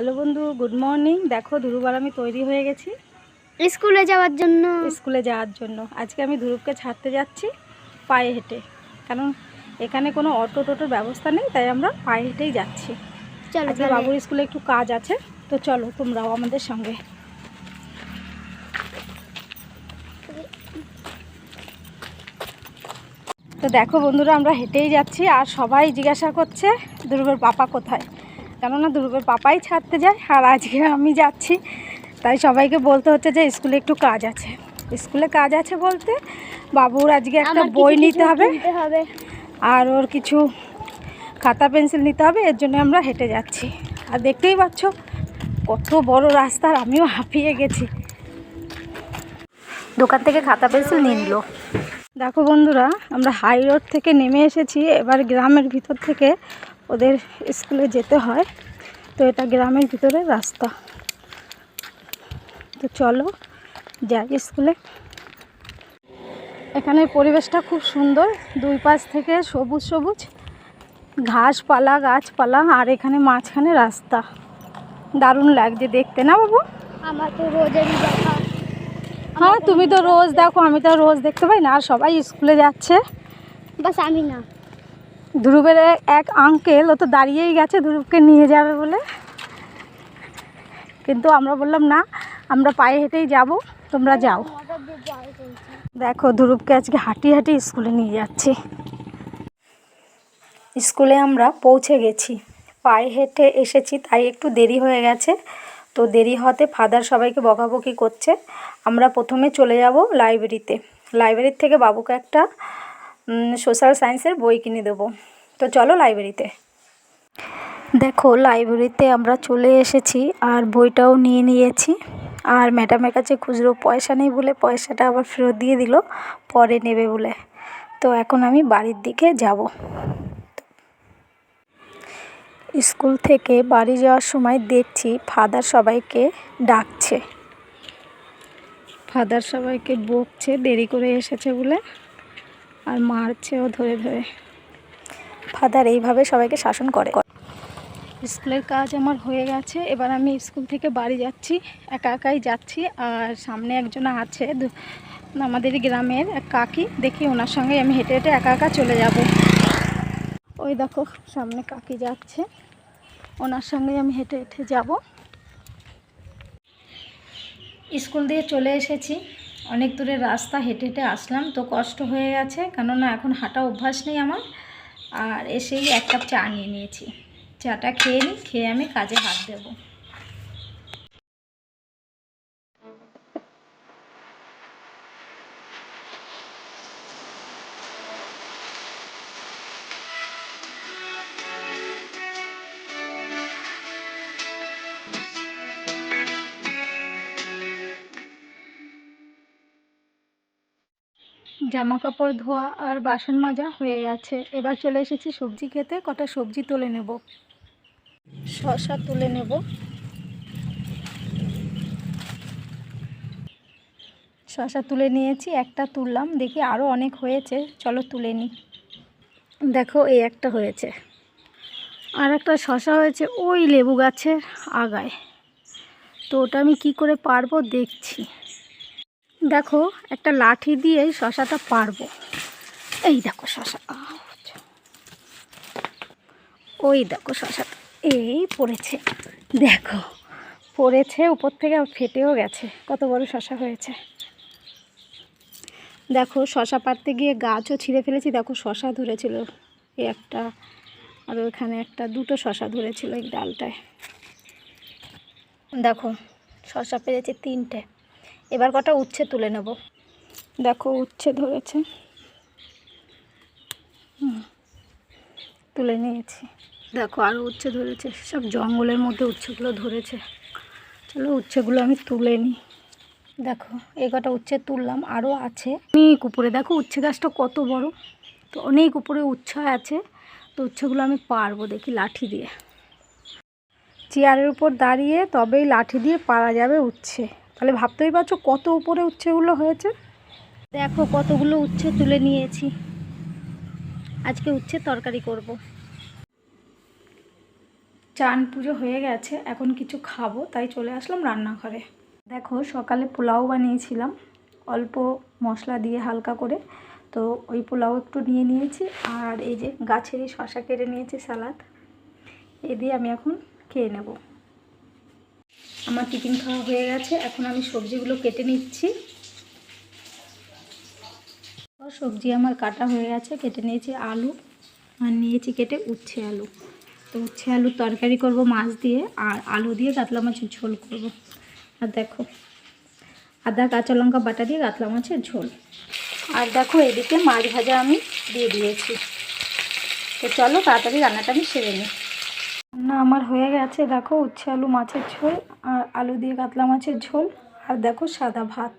Hello বন্ধু good morning. দেখো ধ্রুবার আমি তৈরি হয়ে গেছি। স্কুলে যাওয়ার জন্য। স্কুলে যাওয়ার জন্য। আজকে আমি ধ্রুবকে ছাড়তে যাচ্ছি পায়ে হেঁটে। কারণ এখানে কোনো অটো টোটোর ব্যবস্থা নেই তাই আমরা পায়ে হেঁটেই যাচ্ছি। চলো আজকে বাবুর স্কুলে একটু কাজ আছে তো চলো তোমরাও আমাদের সঙ্গে। তো দেখো বন্ধুরা আমরা হেঁটেই যাচ্ছি আর সবাই জিজ্ঞাসা করছে ধ্রুবের পাপা কোথায়? কেননা ধ্রুবের পাপাই ছাড়তে যায় আর আজকে আমি যাচ্ছি। তাই সবাইকে বলতে হচ্ছে যে স্কুলে একটু কাজ আছে। স্কুলে কাজ আছে বলতে বাবুর আজকে একটা বই নিতে হবে। আর ওর কিছু খাতা পেন্সিল নিতে হবে এর জন্য আমরা হেঁটে যাচ্ছি। আর দেখতেই পাচ্ছ কত বড় রাস্তা আর আমিও হাঁপিয়ে গেছি। দোকান থেকে খাতা পেন্সিল নিয়ে নিল। দেখো বন্ধুরা আমরা হাই রোড থেকে নেমে এসেছি। এবার গ্রামের ভিতর থেকে ওদের স্কুলে যেতে হয়। তো এটা গ্রামের ভিতরের রাস্তা। তো চলো যাই স্কুলে। এখানের পরিবেশটা খুব সুন্দর। দুই পাশ থেকে সবুজ সবুজ। ঘাসপালা গাছপালা আর এখানে মাঝখানে রাস্তা। দারুণ লাগছে দেখতে না বাবু? আমার তো রোজেরই দেখা। হ্যাঁ তুমি তো রোজ দেখো আমি তো রোজ দেখতে পাই না। আর সবাই স্কুলে যাচ্ছে। বাস আমি না। ধ্রুবের এক- আঙ্কেল ও তো দাঁড়িয়েই গেছে ধ্রুবকে নিয়ে যাবে বলে। কিন্তু আমরা বললাম, না, আমরা পায়ে হেঁটেই যাব, তোমরা যাও। দেখো, ধ্রুবকে আজকে হাঁটি হাঁটি স্কুলে নিয়ে যাচ্ছি। স্কুলে আমরা পৌঁছে গেছি। পায়ে হেঁটে এসেছি, তাই একটু দেরি হয়ে গেছে। তো দেরি হতে ফাদার সবাইকে বকাবকি করছে। আমরা প্রথমে চলে যাব লাইব্রেরিতে। লাইব্রেরির থেকে বাবুকে একটা সোশ্যাল সায়েন্সের বই কিনে দেবো। তো চলো লাইব্রেরিতে দেখো লাইব্রেরিতে আমরা চলে এসেছি আর বইটাও নিয়ে নিয়েছি। আর ম্যাডামের কাছে খুচরো পয়সা নেই বলে পয়সাটা আবার ফেরত দিয়ে দিল, পরে নেবে বলে। তো এখন আমি বাড়ির দিকে যাব। স্কুল থেকে বাড়ি যাওয়ার সময় দেখছি ফাদার সবাইকে ডাকছে। ফাদার সবাইকে বকছে, দেরি করে এসেছে বলে। আর মারছেও ধরে ধরে। ফাদার এইভাবে সবাইকে শাসন করে। স্কুলের কাজ আমার হয়ে গেছে, এবার আমি স্কুল থেকে বাড়ি যাচ্ছি, একা একাই যাচ্ছি, আর সামনে একজন আছে আমাদের গ্রামের এক কাকি, দেখি ওনার সঙ্গে আমি হেঁটে হেঁটে একা একা চলে যাব। ওই দেখো, সামনে কাকি যাচ্ছে, ওনার সঙ্গে আমি হেঁটে হেঁটে যাব। স্কুল দিয়ে চলে এসেছি অনেক দূরের রাস্তা হেঁটে হেঁটে আসলাম, তো কষ্ট হয়ে গেছে। কেননা এখন হাঁটা অভ্যাস নেই আমার। আর এসেই এক কাপ চা নিয়ে নিয়েছি। চাটা খেয়ে নিই খেয়ে আমি কাজে হাত দেবো। জামা কাপড় ধোয়া আর বাসন মাজা হয়ে গেছে। এবার চলে এসেছি সবজি খেতে, কটা সবজি তুলে নেব। শসা তুলে নেব। শসা তুলে নিয়েছি, একটা তুললাম। দেখি আরও অনেক হয়েছে, চলো তুলে নিই দেখো, এই একটা হয়েছে। আর একটা শসা হয়েছে ওই লেবু গাছের আগায়। তো ওটা আমি কি করে পারব দেখছি। দেখো, একটা লাঠি দিয়ে শশাটা পারব এই দেখো শশা। ওই দেখো শশাটা। এই পড়েছে। দেখো, পড়েছে, উপর থেকে ফেটেও গেছে। কত বড় শশা হয়েছে। দেখো, শশা পাড়তে গিয়ে গাছও ছিঁড়ে ফেলেছি। দেখো, শশা ধরেছিল। এই একটা আর ওখানে একটা, দুটো শশা ধরেছিল এই ডালটায়। দেখো, শশা পেরেছে তিনটে। এবার কটা উচ্ছে তুলে নেব। দেখো উচ্ছে ধরেছে। তুলে নিয়েছি। দেখো আরও উচ্ছে ধরেছে, সব জঙ্গলের মধ্যে উচ্ছেগুলো ধরেছে। চলো উচ্ছেগুলো আমি তুলে নিই। দেখো এই কটা উচ্ছে তুললাম আরও আছে। অনেক উপরে, দেখো উচ্ছে গাছটা কত বড়। তো অনেক উপরে উচ্ছে আছে, তো উচ্ছেগুলো আমি পারব দেখি লাঠি দিয়ে। চেয়ারের উপর দাঁড়িয়ে তবেই লাঠি দিয়ে পারা যাবে উচ্ছে। তাহলে ভাবতেই পারছ কত উপরে উচ্ছেগুলো হয়েছে? দেখো কতগুলো উচ্ছে তুলে নিয়েছি। আজকে উচ্ছে তরকারি করব। চান পুজো হয়ে গেছে এখন কিছু খাব তাই চলে আসলাম রান্নাঘরে। দেখো সকালে পোলাও বানিয়েছিলাম অল্প মশলা দিয়ে হালকা করে। তো ওই পোলাও একটু নিয়ে নিয়েছি আর এই যে গাছেরই শশা কেটে নিয়েছি সালাদ। এ দিয়ে আমি এখন খেয়ে নেব। আমার টিফিন খাওয়া হয়ে গেছে, এখন আমি সবজিগুলো কেটে নিচ্ছি। সবজি আমার কাটা হয়ে গেছে, কেটে নিয়েছি আলু, আর নিয়েছি কেটে উচ্ছে আলু। তো উচ্ছে আলুর তরকারি করব মাছ দিয়ে, আর আলু দিয়ে কাতলা মাছের ঝোল করব। আর দেখো, আদা, কাঁচা লঙ্কা বাটা দিয়ে কাতলা মাছের ঝোল। আর দেখো, এদিকে মাছ ভাজা আমি দিয়ে দিয়েছি। তো চলো, তাড়াতাড়ি রান্নাটা আমি সেরে নিই। রান্না আমার হয়ে গেছে, দেখো উচ্ছে আলু মাছের ঝোল আর আলু দিয়ে কাতলা মাছের ঝোল। আর দেখো সাদা ভাত।